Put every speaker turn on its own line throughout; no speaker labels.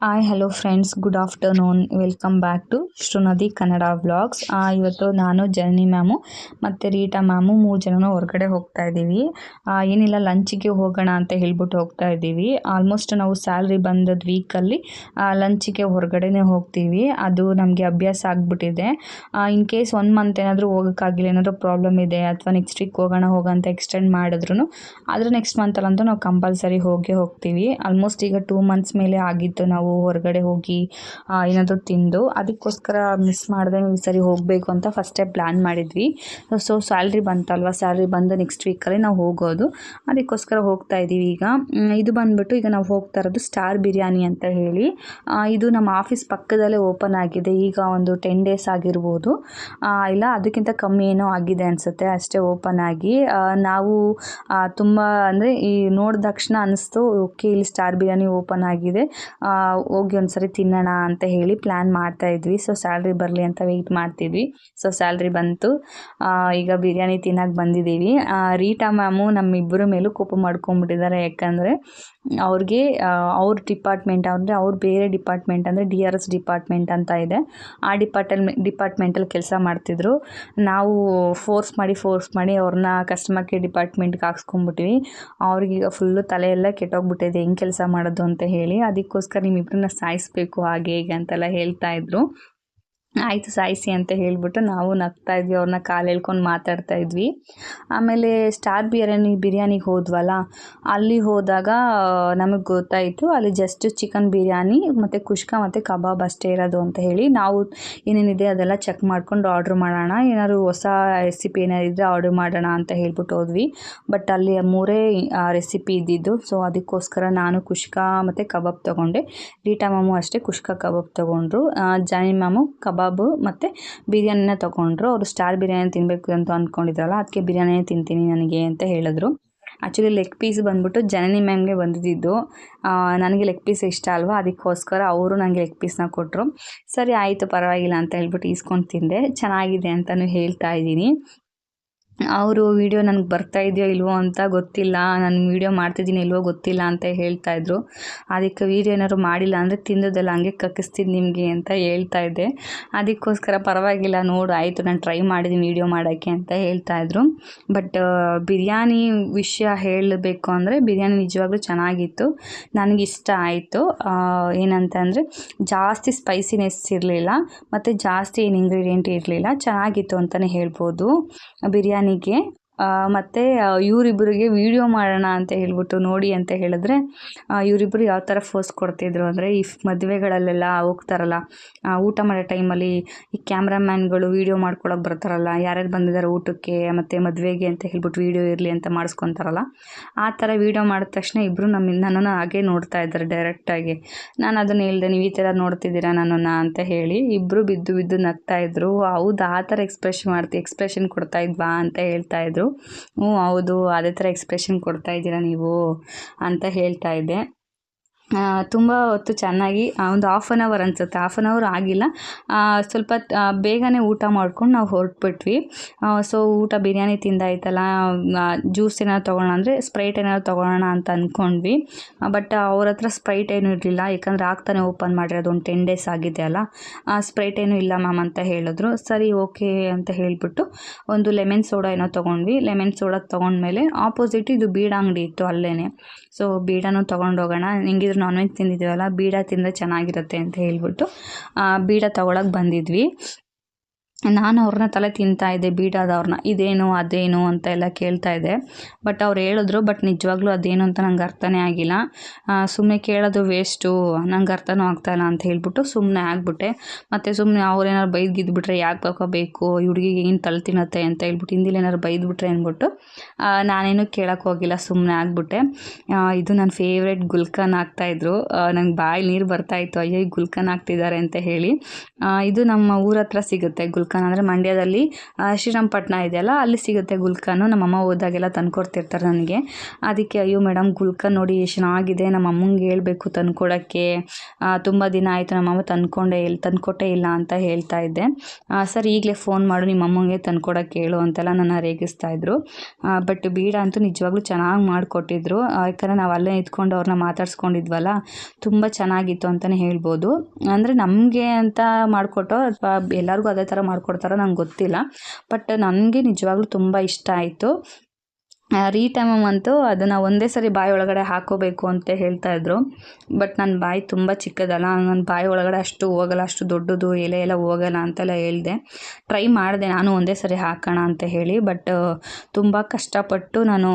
Hi hello friends good afternoon welcome back to Shrunadi Kannada vlogs ಇವತ್ತು ನಾನು journey ma'am, ಮತ್ತು Rita ma'am ಮೂರು ಜನನೂ ಹೊರಗಡೆ ಹೋಗ್ತಾ ಇದ್ದೀವಿ ಏನಿಲ್ಲ ಲಂಚಿಗೆ ಹೋಗೋಣ ಅಂತ ಹೇಳ್ಬಿಟ್ಟು ಹೋಗ್ತಾ ಇದ್ದೀವಿ ಆಲ್ಮೋಸ್ಟ್ ನಾವು ಸ್ಯಾಲ್ರಿ ಬಂದದ ವೀಕಲ್ಲಿ ಲಂಚಿಗೆ ಹೊರಗಡೆನೇ ಹೋಗ್ತೀವಿ. ಅದು ನಮಗೆ ಅಭ್ಯಾಸ ಆಗಿಬಿಟ್ಟಿದೆ. ಇನ್ ಕೇಸ್ ಒನ್ ಮಂತ್ ಏನಾದರೂ ಹೋಗೋಕ್ಕಾಗಿಲ್ಲ ಏನಾದರೂ ಪ್ರಾಬ್ಲಮ್ ಇದೆ, ಅಥವಾ ನೆಕ್ಸ್ಟ್ ವೀಕ್ ಹೋಗೋಣ ಹೋಗೋಂತ ಎಕ್ಸ್ಟೆಂಡ್ ಮಾಡಿದ್ರು ಆದರೆ ನೆಕ್ಸ್ಟ್ ಮಂತಲ್ಲಂತೂ ನಾವು ಕಂಪಲ್ಸರಿ ಹೋಗೇ ಹೋಗ್ತೀವಿ. ಆಲ್ಮೋಸ್ಟ್ ಈಗ ಟೂ ಮಂತ್ಸ್ ಮೇಲೆ ಆಗಿತ್ತು ನಾವು. ಹೊರಗಡೆ ಹೋಗಿ ಏನಾದರೂ ತಿಂದು ಅದಕ್ಕೋಸ್ಕರ ಮಿಸ್ ಮಾಡಿದೆ ಈ ಸರಿ ಹೋಗಬೇಕು ಅಂತ ಫಸ್ಟೇ ಪ್ಲ್ಯಾನ್ ಮಾಡಿದ್ವಿ. ಸೊ ಸ್ಯಾಲ್ರಿ ಬಂತಲ್ವ? ಸ್ಯಾಲ್ರಿ ಬಂದು ನೆಕ್ಸ್ಟ್ ವೀಕಲ್ಲಿ ನಾವು ಹೋಗೋದು. ಅದಕ್ಕೋಸ್ಕರ ಹೋಗ್ತಾ ಇದ್ದೀವಿ ಈಗ. ಇದು ಬಂದ್ಬಿಟ್ಟು ಈಗ ನಾವು ಹೋಗ್ತಾ ಇರೋದು ಸ್ಟಾರ್ ಬಿರಿಯಾನಿ ಅಂತ ಹೇಳಿ. ಇದು ನಮ್ಮ ಆಫೀಸ್ ಪಕ್ಕದಲ್ಲೇ ಓಪನ್ ಆಗಿದೆ. ಈಗ ಒಂದು ಟೆನ್ ಡೇಸ್ ಆಗಿರ್ಬೋದು. ಇಲ್ಲ, ಅದಕ್ಕಿಂತ ಕಮ್ಮಿ ಏನೋ ಆಗಿದೆ ಅನಿಸುತ್ತೆ. ಅಷ್ಟೇ ಓಪನ್ ಆಗಿ. ನಾವು ತುಂಬ ಅಂದರೆ ಈ ನೋಡಿದ ತಕ್ಷಣ ಅನಿಸ್ತು ಓಕೆ ಇಲ್ಲಿ ಸ್ಟಾರ್ ಬಿರಿಯಾನಿ ಓಪನ್ ಆಗಿದೆ. ಹೋಗಿ ಒಂದ್ಸರಿ ತಿನ್ನೋಣ ಅಂತ ಹೇಳಿ ಪ್ಲ್ಯಾನ್ ಮಾಡ್ತಾ ಇದ್ವಿ. ಸೊ ಸ್ಯಾಲ್ರಿ ಬರಲಿ ಅಂತ ವೆಯ್ಟ್ ಮಾಡ್ತಿದ್ವಿ. ಸೊ ಸ್ಯಾಲ್ರಿ ಬಂತು. ಈಗ ಬಿರಿಯಾನಿ ತಿನ್ನಕ್ಕೆ ಬಂದಿದ್ದೀವಿ. ರೀಟಾ ಮ್ಯಾಮು ನಮ್ಮಿಬ್ಬರ ಮೇಲೂ ಕೋಪ ಮಾಡ್ಕೊಂಬಿಟ್ಟಿದ್ದಾರೆ ಯಾಕಂದರೆ ಅವ್ರಿಗೆ ಅವ್ರ ಡಿಪಾರ್ಟ್ಮೆಂಟ್ ಅಂದರೆ ಅವ್ರು ಬೇರೆ ಡಿಪಾರ್ಟ್ಮೆಂಟ್ ಅಂದರೆ ಡಿ ಆರ್ ಎಸ್ ಡಿಪಾರ್ಟ್ಮೆಂಟ್ ಅಂತ ಇದೆ. ಆ ಡಿಪಾರ್ಟಲ್ ಡಿಪಾರ್ಟ್ಮೆಂಟಲ್ಲಿ ಕೆಲಸ ಮಾಡ್ತಿದ್ರು. ನಾವು ಫೋರ್ಸ್ ಮಾಡಿ ಫೋರ್ಸ್ ಮಾಡಿ ಅವ್ರನ್ನ ಕಸ್ಟಮರ್ ಕೇರ್ ಡಿಪಾರ್ಟ್ಮೆಂಟ್ಗೆ ಹಾಕ್ಸ್ಕೊಂಬಿಟ್ವಿ ಅವ್ರಿಗೀಗ ಫುಲ್ಲು ತಲೆಯೆಲ್ಲ ಕೆಟ್ಟೋಗ್ಬಿಟ್ಟಿದೆ. ಹೆಂಗೆ ಕೆಲಸ ಮಾಡೋದು ಅಂತ ಹೇಳಿ. ಅದಕ್ಕೋಸ್ಕರ ನಿಮ್ಮಿಬ್ಬರನ್ನ ಸಾಯಿಸ್ಬೇಕು, ಹಾಗೆ, ಹೀಗೆ ಅಂತೆಲ್ಲ ಹೇಳ್ತಾ ಇದ್ರು. ಆಯಿತು ಸಾಯಿಸಿ ಅಂತ ಹೇಳಿಬಿಟ್ಟು ನಾವು ನಗ್ತಾ ಇದ್ವಿ, ಅವ್ರನ್ನ ಕಾಲು ಎಳ್ಕೊಂಡು ಮಾತಾಡ್ತಾ ಇದ್ವಿ. ಆಮೇಲೆ ಸ್ಟಾರ್ ಬಿರಿಯಾನಿ ಬಿರಿಯಾನಿಗೆ ಹೋದ್ವಲ್ಲ, ಅಲ್ಲಿ ಹೋದಾಗ, ನಮಗೆ ಗೊತ್ತಾಯಿತು, ಅಲ್ಲಿ ಜಸ್ಟ್ ಚಿಕನ್ ಬಿರಿಯಾನಿ ಮತ್ತು ಕುಷ್ಕ ಮತ್ತು ಕಬಾಬ್ ಅಷ್ಟೇ ಇರೋದು ಅಂತ ಹೇಳಿ ನಾವು ಏನೇನಿದೆ ಅದೆಲ್ಲ ಚೆಕ್ ಮಾಡ್ಕೊಂಡು ಆರ್ಡ್ರ್ ಮಾಡೋಣ, ಏನಾದ್ರು ಹೊಸ ರೆಸಿಪಿ ಏನಾದ್ರು ಇದ್ದರೆ ಆರ್ಡ್ರ್ ಮಾಡೋಣ ಅಂತ ಹೇಳ್ಬಿಟ್ಟು ಹೋದ್ವಿ. ಬಟ್ ಅಲ್ಲಿ ಮೂರೇ ರೆಸಿಪಿ ಇದ್ದಿದ್ದು ಸೊ ಅದಕ್ಕೋಸ್ಕರ ನಾನು ಕುಷ್ಕ ಮತ್ತು ಕಬಾಬ್ ತೊಗೊಂಡೆ. ರೀಟಾ ಮಾಮು ಅಷ್ಟೇ ಕುಷ್ಕ ಕಬಾಬ್ ತೊಗೊಂಡ್ರು. ಜಾನಿ ಮಾಮು ಕಬಾಬು ಮತ್ತು ಬಿರಿಯಾನಿನ ತೊಗೊಂಡ್ರು. ಅವರು ಸ್ಟಾರ್ ಬಿರಿಯಾನಿ ತಿನ್ನಬೇಕು ಅಂತ ಅಂದ್ಕೊಂಡಿದ್ರಲ್ಲ ಅದಕ್ಕೆ ಬಿರಿಯಾನಿನೇ ತಿಂತೀನಿ ನನಗೆ ಅಂತ ಹೇಳಿದ್ರು. ಆ್ಯಕ್ಚುಲಿ ಲೆಗ್ ಪೀಸ್ ಬಂದ್ಬಿಟ್ಟು ಜನನಿ ಮ್ಯಾಮ್ಗೆ ಬಂದಿದ್ದು. ನನಗೆ ಲೆಗ್ ಪೀಸ್ ಇಷ್ಟ ಅಲ್ವಾ? ಅದಕ್ಕೋಸ್ಕರ ಅವರು ನನಗೆ ಲೆಗ್ ಪೀಸ್ನ ಕೊಟ್ಟರು ಸರಿ, ಆಯಿತು, ಪರವಾಗಿಲ್ಲ ಅಂತ ಹೇಳ್ಬಿಟ್ಟು ಈಸ್ಕೊಂಡು ತಿಂದೆ. ಚೆನ್ನಾಗಿದೆ ಅಂತಲೂ ಹೇಳ್ತಾ ಇದ್ದೀನಿ. ಅವರು ವೀಡಿಯೋ ನನಗೆ ಬರ್ತಾ ಇದೆಯೋ ಇಲ್ವೋ ಅಂತ ಗೊತ್ತಿಲ್ಲ, ನಾನು ವೀಡಿಯೋ ಮಾಡ್ತಿದ್ದೀನಿ ಇಲ್ವೋ ಗೊತ್ತಿಲ್ಲ ಅಂತ ಹೇಳ್ತಾ ಇದ್ರು. ಅದಕ್ಕೆ ವೀಡಿಯೋ ಏನಾದ್ರು ಮಾಡಿಲ್ಲ ಅಂದರೆ ತಿಂದದೆಲ್ಲ ಹಂಗೆ ಕಕ್ಕಿಸ್ತೀನಿ ನಿಮಗೆ ಅಂತ ಹೇಳ್ತಾ ಇದ್ದೆ. ಅದಕ್ಕೋಸ್ಕರ ಪರವಾಗಿಲ್ಲ, ನೋಡು, ಆಯಿತು, ನಾನು ಟ್ರೈ ಮಾಡಿದ್ದೀನಿ ವಿಡಿಯೋ ಮಾಡೋಕ್ಕೆ ಅಂತ ಹೇಳ್ತಾ ಇದ್ರು. ಬಟ್ ಬಿರಿಯಾನಿ ವಿಷಯ ಹೇಳಬೇಕು ಅಂದರೆ ಬಿರಿಯಾನಿ ನಿಜವಾಗ್ಲೂ ಚೆನ್ನಾಗಿತ್ತು. ನನಗೆ ಇಷ್ಟ ಆಯಿತು. ಏನಂತ ಅಂದರೆ ಜಾಸ್ತಿ ಸ್ಪೈಸಿನೆಸ್ ಇರಲಿಲ್ಲ, ಮತ್ತು ಜಾಸ್ತಿ ಏನು ಇಂಗ್ರೀಡಿಯೆಂಟ್ ಇರಲಿಲ್ಲ, ಚೆನ್ನಾಗಿತ್ತು ಅಂತಲೇ ಹೇಳ್ಬೋದು. ಬಿರಿಯಾನಿಗೆ ಮತ್ತು ಇವರಿಬ್ಬರಿಗೆ ವೀಡಿಯೋ ಮಾಡೋಣ ಅಂತ ಹೇಳ್ಬಿಟ್ಟು ನೋಡಿ ಅಂತ ಹೇಳಿದ್ರೆ ಇವರಿಬ್ಬರು ಯಾವ ಥರ ಫೋಸ್ ಕೊಡ್ತಿದ್ರು ಅಂದರೆ, ಈ ಮದುವೆಗಳಲ್ಲೆಲ್ಲ ಹೋಗ್ತಾರಲ್ಲ ಊಟ ಮಾಡೋ ಟೈಮಲ್ಲಿ ಈ ಕ್ಯಾಮ್ರಾಮ್ಯಾನ್ಗಳು ವೀಡಿಯೋ ಮಾಡ್ಕೊಳಕ್ಕೆ ಬರ್ತಾರಲ್ಲ, ಯಾರ್ಯಾರು ಬಂದಿದ್ದಾರೆ ಊಟಕ್ಕೆ, ಮತ್ತು ಮದುವೆಗೆ ಅಂತ ಹೇಳ್ಬಿಟ್ಟು ವೀಡಿಯೋ ಇರಲಿ ಅಂತ ಮಾಡಿಸ್ಕೊತಾರಲ್ಲ, ಆ ಥರ ವೀಡಿಯೋ ಮಾಡಿದ ತಕ್ಷಣ ಇಬ್ಬರು ನಮ್ಮ ನನ್ನನ್ನು ಹಾಗೆ ನೋಡ್ತಾ ಇದ್ದಾರೆ ಡೈರೆಕ್ಟಾಗಿ ನಾನು ಅದನ್ನು ಹೇಳಿದೆ, ನೀವು ಈ ಥರ ನೋಡ್ತಿದ್ದೀರಾ ನನ್ನನ್ನು? ಅಂತ ಹೇಳಿ ಇಬ್ಬರು ಬಿದ್ದು ಬಿದ್ದು ನಗ್ತಾ ಇದ್ರು. ಹೌದು, ಆ ಥರ ಎಕ್ಸ್ಪ್ರೆಷನ್ ಮಾಡ್ತಿ ಎಕ್ಸ್ಪ್ರೆಷನ್ ಕೊಡ್ತಾ ಇದ್ವಾ? ಅಂತ ಹೇಳ್ತಾ ಇದ್ರು. ಹ್ಞೂ ಹೌದು ಅದೇ ಥರ ಎಕ್ಸ್ಪ್ರೆಷನ್ ಕೊಡ್ತಾ ಇದ್ದೀರಾ ನೀವು ಅಂತ ಹೇಳ್ತಾ ಇದ್ದೆ. ತುಂಬ ಹೊತ್ತು ಚೆನ್ನಾಗಿ ಒಂದು ಹಾಫ್ ಆನ್ ಅವರ್ ಅನಿಸುತ್ತೆ. ಹಾಫ್ ಆನ್ ಅವರ್ ಆಗಿಲ್ಲ. ಸ್ವಲ್ಪ ಬೇಗನೆ ಊಟ ಮಾಡ್ಕೊಂಡು ನಾವು ಹೊರಟ್ಬಿಟ್ವಿ. ಸೊ ಊಟ ಬಿರಿಯಾನಿ ತಿಂದಾಯ್ತಲ್ಲ ಜ್ಯೂಸ್ ಏನಾದ್ರು ತೊಗೊಳ್ಳೋಣ ಅಂದರೆ ಸ್ಪ್ರೈಟ್ ಏನಾದ್ರು ತೊಗೊಳ್ಳೋಣ ಅಂತ ಅಂದ್ಕೊಂಡ್ವಿ ಬಟ್ ಅವ್ರ ಹತ್ರ ಸ್ಪ್ರೈಟ್ ಏನೂ ಇರಲಿಲ್ಲ. ಯಾಕಂದರೆ ಆಗ್ತಾನೆ ಓಪನ್ ಮಾಡಿರೋದು ಒಂದು ಟೆನ್ ಡೇಸ್ ಆಗಿದೆ ಅಲ್ಲ. ಸ್ಪ್ರೈಟ್ ಏನೂ ಇಲ್ಲ ಮ್ಯಾಮ್ ಅಂತ ಹೇಳಿದ್ರು. ಸರಿ ಓಕೆ ಅಂತ ಹೇಳಿಬಿಟ್ಟು ಒಂದು ಲೆಮನ್ ಸೋಡಾ ಏನೋ ತೊಗೊಂಡ್ವಿ. ಲೆಮನ್ ಸೋಡಾ ತೊಗೊಂಡ್ಮೇಲೆ ಆಪೋಸಿಟ್ ಇದು ಬೀಡ ಅಂಗಡಿ ಇತ್ತು ಅಲ್ಲೇ ಸೊ ಬೀಡಾನು ತೊಗೊಂಡೋಗೋಣ. ಹೆಂಗಿದ್ರು ನಾನ್ ವೆಜ್ ತಿಂದಿದ್ದೀವಲ್ಲ ಬೀಡ ತಿಂದರೆ ಚೆನ್ನಾಗಿರುತ್ತೆ ಅಂತ ಹೇಳ್ಬಿಟ್ಟು ಬೀಡ ತೊಗೊಳಕ್ಕೆ ಬಂದಿದ್ವಿ. ನಾನು ಅವ್ರನ್ನ ತಲೆ ತಿಂತಾ ಇದ್ದೆ, ಬೀಡಾದವ್ರನ್ನ. ಇದೇನು, ಅದೇನು ಅಂತ ಎಲ್ಲ ಕೇಳ್ತಾ ಇದ್ದೆ. ಬಟ್ ಅವ್ರು ಹೇಳಿದ್ರು, ಬಟ್ ನಿಜವಾಗ್ಲೂ ಅದೇನು ಅಂತ ನಂಗೆ ಅರ್ಥನೇ ಆಗಿಲ್ಲ. ಸುಮ್ಮನೆ ಕೇಳೋದು ವೇಸ್ಟು ನಂಗೆ ಅರ್ಥನೂ ಆಗ್ತಾಯಿಲ್ಲ ಅಂತ ಹೇಳ್ಬಿಟ್ಟು ಸುಮ್ಮನೆ ಆಗಿಬಿಟ್ಟೆ. ಮತ್ತು ಸುಮ್ಮನೆ ಅವ್ರೇನಾದ್ರು ಬೈದು ಗಿದ್ದುಬಿಟ್ರೆ ಯಾಕೆ ಬೇಕೋ? ಈ ಹುಡುಗಿಗೆ ಏನು ತಲೆ ತಿನ್ನತ್ತೆ ಅಂತ ಹೇಳ್ಬಿಟ್ಟು ಹಿಂದಿಲಿ ಏನಾದ್ರು ಬೈದ್ಬಿಟ್ರೆ ಅಂದ್ಬಿಟ್ಟು ನಾನೇನು ಕೇಳೋಕೆ ಹೋಗಿಲ್ಲ ಸುಮ್ಮನೆ ಆಗಿಬಿಟ್ಟೆ. ಇದು ನನ್ನ ಫೇವ್ರೆಟ್ ಗುಲ್ಕನ್ ಹಾಕ್ತಾಯಿದ್ರು ನಂಗೆ ಬಾಯಿ ನೀರು ಬರ್ತಾಯಿತ್ತು ಅಯ್ಯೋ ಗುಲ್ಕನ್ ಆಗ್ತಿದ್ದಾರೆ ಅಂತ ಹೇಳಿ. ಇದು ನಮ್ಮ ಊರ ಹತ್ರ ಸಿಗುತ್ತೆ ಗುಲ್ಕನ್. ಗುಲ್ಕನ್ ಅಂದರೆ ಮಂಡ್ಯದಲ್ಲಿ ಶ್ರೀರಾಮಪಟ್ಟಣ ಇದೆ ಇದೆಯಲ್ಲ, ಅಲ್ಲಿ ಸಿಗುತ್ತೆ ಗುಲ್ಕನ್ನು. ನಮ್ಮಮ್ಮ ಹೋದಾಗೆಲ್ಲ ತಂದುಕೊಡ್ತಿರ್ತಾರೆ ನನಗೆ. ಅದಕ್ಕೆ ಅಯ್ಯೋ ಮೇಡಮ್, ಗುಲ್ಕನ್ ನೋಡಿ ಎಷ್ಟು ಚೆನ್ನಾಗಿದೆ. ನಮ್ಮ ಅಮ್ಮಂಗೆ ಹೇಳಬೇಕು ತಂದ್ಕೊಡೋಕ್ಕೆ. ತುಂಬ ದಿನ ಆಯಿತು ನಮ್ಮಮ್ಮ ತಂದ್ಕೊಂಡೇ ಇಲ್ಲ ತಂದ್ಕೊಟ್ಟೇ ಇಲ್ಲ ಅಂತ ಹೇಳ್ತಾ ಇದ್ದೆ. ಸರ್ ಈಗಲೇ ಫೋನ್ ಮಾಡು, ನಿಮ್ಮ ಅಮ್ಮಂಗೆ ತಂದ್ಕೊಡೋಕ್ಕೆ ಹೇಳು ಅಂತೆಲ್ಲ ನನ್ನ ರೇಗಿಸ್ತಾ ಇದ್ರು. ಬಟ್ ಬೀಡ ಅಂತೂ ನಿಜವಾಗ್ಲೂ ಚೆನ್ನಾಗಿ ಮಾಡಿಕೊಟ್ಟಿದ್ರು. ಯಾಕಂದರೆ ನಾವು ಅಲ್ಲೇ ಇದ್ಕೊಂಡು ಅವ್ರನ್ನ ಮಾತಾಡ್ಸ್ಕೊಂಡಿದ್ವಲ್ಲ, ತುಂಬ ಚೆನ್ನಾಗಿತ್ತು ಅಂತಲೇ ಹೇಳ್ಬೋದು. ಅಂದರೆ ನಮಗೆ ಅಂತ ಮಾಡಿಕೊಟ್ಟೋ, ಅಥವಾ ಎಲ್ಲರಿಗೂ ಅದೇ ಥರ ಮಾಡಿಕೊಡ್ತಾರೋ ನಂಗೆ ಗೊತ್ತಿಲ್ಲ. ಬಟ್ ನನಗೆ ನಿಜವಾಗ್ಲೂ ತುಂಬ ಇಷ್ಟ ಆಯಿತು. ರೀಟಾ ಮ್ಯಾಮ್ ಅಂತೂ ಅದನ್ನು ಒಂದೇ ಸರಿ ಬಾಯಿ ಒಳಗಡೆ ಹಾಕೋಬೇಕು ಅಂತ ಹೇಳ್ತಾ ಇದ್ರು. ಬಟ್ ನನ್ನ ಬಾಯಿ ತುಂಬ ಚಿಕ್ಕದಲ್ಲ ನನ್ನ ಬಾಯಿ ಒಳಗಡೆ ಅಷ್ಟು ಹೋಗಲ್ಲ, ಅಷ್ಟು ದೊಡ್ಡದು, ಎಲೆ ಎಲ್ಲ ಹೋಗಲ್ಲ ಅಂತೆಲ್ಲ ಹೇಳಿದೆ. ಟ್ರೈ ಮಾಡಿದೆ, ನಾನು ಒಂದೇ ಸರಿ ಹಾಕೋಣ ಅಂತ ಹೇಳಿ. ಬಟ್ ತುಂಬ ಕಷ್ಟಪಟ್ಟು ನಾನು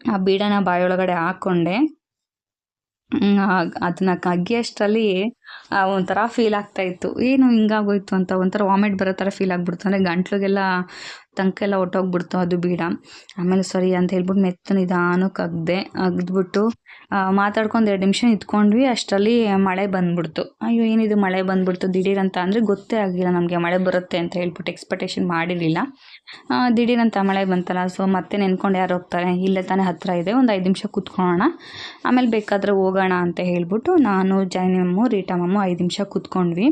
ಆ ಬೀಡನ ಬಾಯಿ ಒಳಗಡೆ ಹಾಕ್ಕೊಂಡೆ ಅದನ್ನು ಕಗ್ಗಿಯಷ್ಟರಲ್ಲಿ ಒಂಥರ ಫೀಲ್ ಆಗ್ತಾ ಇತ್ತು. ಏನು ಹಿಂಗಾಗೋಯ್ತು ಅಂತ ಒಂಥರ ವಾಮಿಟ್ ಬರೋ ಥರ ಫೀಲ್ ಆಗ್ಬಿಡ್ತು. ಅಂದರೆ ಗಂಟ್ಲಿಗೆಲ್ಲ ತಂಕೆಲ್ಲ ಹೊಟ್ಟೋಗ್ಬಿಡ್ತು ಅದು ಬೀಡ. ಆಮೇಲೆ ಸರಿ ಅಂತ ಹೇಳ್ಬಿಟ್ಟು ಮೆತ್ತ ನಿಧಾನಕ್ಕೆ ಅಗ್ದೆ ಅಗ್ದ್ಬಿಟ್ಟು ಮಾತಾಡ್ಕೊಂಡು ಎರಡು ನಿಮಿಷ ನಿಂತ್ಕೊಂಡ್ವಿ. ಅಷ್ಟರಲ್ಲಿ ಮಳೆ ಬಂದ್ಬಿಡ್ತು. ಅಯ್ಯೋ, ಏನಿದು ಮಳೆ ಬಂದ್ಬಿಡ್ತು? ದಿಢೀರಂತ ಅಂದರೆ ಗೊತ್ತೇ ಆಗಿಲ್ಲ ನಮಗೆ ಮಳೆ ಬರುತ್ತೆ ಅಂತ ಹೇಳ್ಬಿಟ್ಟು ಎಕ್ಸ್ಪೆಕ್ಟೇಷನ್ ಮಾಡಿರಲಿಲ್ಲ. ದಿಢೀರಂತ ಮಳೆ ಬಂತಲ್ಲ ಸೊ ಮತ್ತೆ ನೆನ್ಕೊಂಡು ಯಾರು ಹೋಗ್ತಾರೆ? ಇಲ್ಲೇ ತಾನೇ ಹತ್ತಿರ ಇದೆ. ಒಂದು ಐದು ನಿಮಿಷ ಕೂತ್ಕೊಳ್ಳೋಣ. ಆಮೇಲೆ ಬೇಕಾದರೆ ಹೋಗೋಣ ಅಂತ ಹೇಳ್ಬಿಟ್ಟು ನಾನು ಜೈನಮ್ಮು ರೀಟಮ್ಮು ಐದು ನಿಮಿಷ ಕೂತ್ಕೊಂಡ್ವಿ.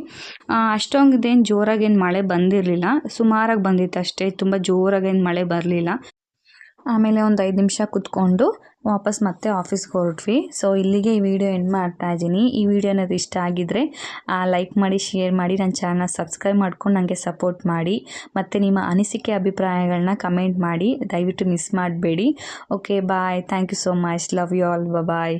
ಅಷ್ಟೊಂದು ಇದೇನು ಜೋರಾಗೇನು ಮಳೆ ಬಂದಿರಲಿಲ್ಲ. ಸುಮಾರಾಗಿ ಬಂದಿತ್ತು ಅಷ್ಟೇ. ತುಂಬ ಜೋರಾಗೇನು ಮಳೆ ಬರಲಿಲ್ಲ. ಆಮೇಲೆ ಒಂದು ಐದು ನಿಮಿಷ ಕೂತ್ಕೊಂಡು ವಾಪಸ್ ಮತ್ತೆ ಆಫೀಸ್ಗೆ ಹೊರಟ್ವಿ. ಸೊ ಇಲ್ಲಿಗೆ ಈ ವಿಡಿಯೋ ಎಂಡ್ ಮಾಡ್ತಾ ಇದ್ದೀನಿ. ಈ ವಿಡಿಯೋ ಅನ್ನೋದು ಇಷ್ಟ ಆಗಿದ್ದರೆ ಲೈಕ್ ಮಾಡಿ ಶೇರ್ ಮಾಡಿ ನನ್ನ ಚಾನಲ್ನ ಸಬ್ಸ್ಕ್ರೈಬ್ ಮಾಡ್ಕೊಂಡು ನನಗೆ ಸಪೋರ್ಟ್ ಮಾಡಿ. ಮತ್ತು ನಿಮ್ಮ ಅನಿಸಿಕೆ ಅಭಿಪ್ರಾಯಗಳನ್ನ ಕಮೆಂಟ್ ಮಾಡಿ. ದಯವಿಟ್ಟು ಮಿಸ್ ಮಾಡಬೇಡಿ. Okay bye thank you so much love you all bye